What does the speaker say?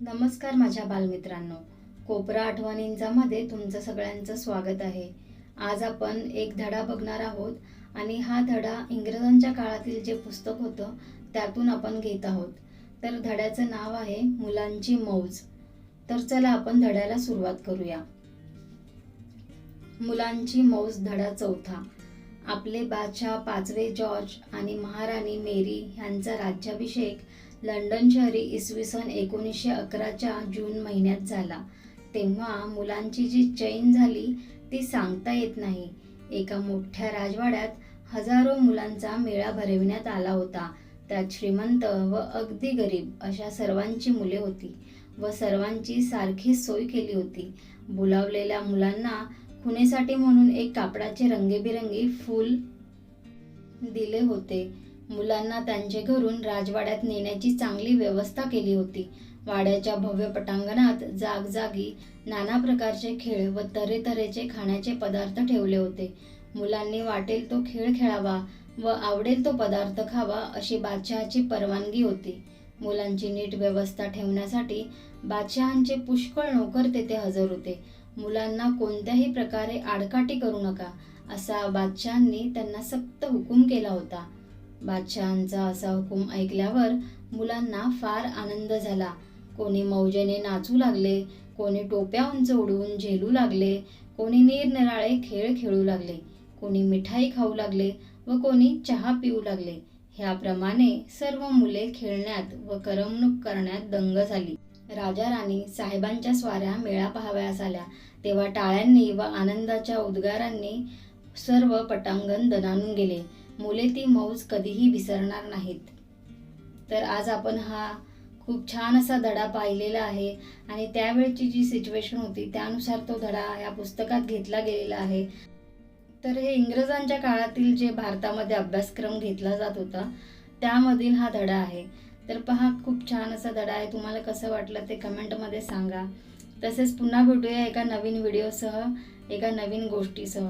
नमस्कार माझ्या बालमित्रांनो. कोपरा आठवणींचामध्ये तुमचं सगळ्यांचं स्वागत आहे. आज आपण एक धडा बघणार आहोत आणि हा धडा इंग्रजांच्या काळातील जे पुस्तक होतं त्यातून आपण घेत आहोत. तर धड्याचं नाव आहे मुलांची मौज. तर चला आपण धड्याला सुरुवात करूया. मुलांची मौज धडा चौथा. आपले बादशाह पाचवे जॉर्ज आणि महाराणी मेरी यांचा राज्याभिषेक लंडन शहरी इसवी सन एकोणीसशे अकराच्या जून महिन्यात झाला. तेव्हा मुलांची जी चैन झाली ती सांगता येत नाही. एका मोठ्या राजवाड्यात हजारो मुलांचा मेळा भरविण्यात आला होता. त्यात श्रीमंत व अगदी गरीब अशा सर्वांची मुले होती व सर्वांची सारखी सोय केली होती. बोलावलेल्या मुलांना खुनेसाठी म्हणून एक कापडाचे रंगीबेरंगी फूल दिले होते. मुलांना त्यांचे घरून राजवाड्यात नेण्याची चांगली व्यवस्था केली होती. वाड्याच्या भव्य पटांगणात जागजागी नाना प्रकारचे खेळ व तऱ्हेतऱ्हेचे खाण्याचे पदार्थ ठेवले होते. मुलांनी वाटेल तो खेळ खेळावा व आवडेल तो पदार्थ खावा अशी बादशहाची परवानगी होती. मुलांची नीट व्यवस्था ठेवण्यासाठी बादशहांचे पुष्कळ नोकर तेथे हजर होते. मुलांना कोणत्याही प्रकारे आडकाठी करू नका असा बादशहांनी त्यांना सक्त हुकूम केला होता. बादशहांचा असा हुकूम ऐकल्यावर मुलांना फार आनंद झाला. कोणी मौजेने नाचू लागले कोणी टोप्या उंच उडवून झेलू लागले कोणी निरनिराळे खेळ खेळू लागले कोणी मिठाई खाऊ लागले व कोणी चहा पिऊ लागले. ह्याप्रमाणे सर्व मुले खेळण्यात व करमणूक करण्यात दंग झाली. राजा राणी साहेबांच्या स्वाऱ्या मेळा पाहाव्यास आल्या. तेव्हा टाळ्यांनी व आनंदाच्या उद्गारांनी सर्व पटांगण दणानून गेले. मुले ती मौज कधीही विसरणार नाहीत. तर आज आपण हा खूप छान असा धडा पाहिलेला आहे आणि त्यावेळची जी सिच्युएशन होती त्यानुसार तो धडा या पुस्तकात घेतला गेलेला आहे. तर हे इंग्रजांच्या काळातील जे भारतामध्ये अभ्यासक्रम घेतला जात होता त्यामधील हा धडा आहे. तर पहा खूप छान असा धडा आहे. तुम्हाला कसं वाटलं ते कमेंटमध्ये सांगा. तसेच पुन्हा भेटूया एका नवीन व्हिडिओसह एका नवीन गोष्टीसह.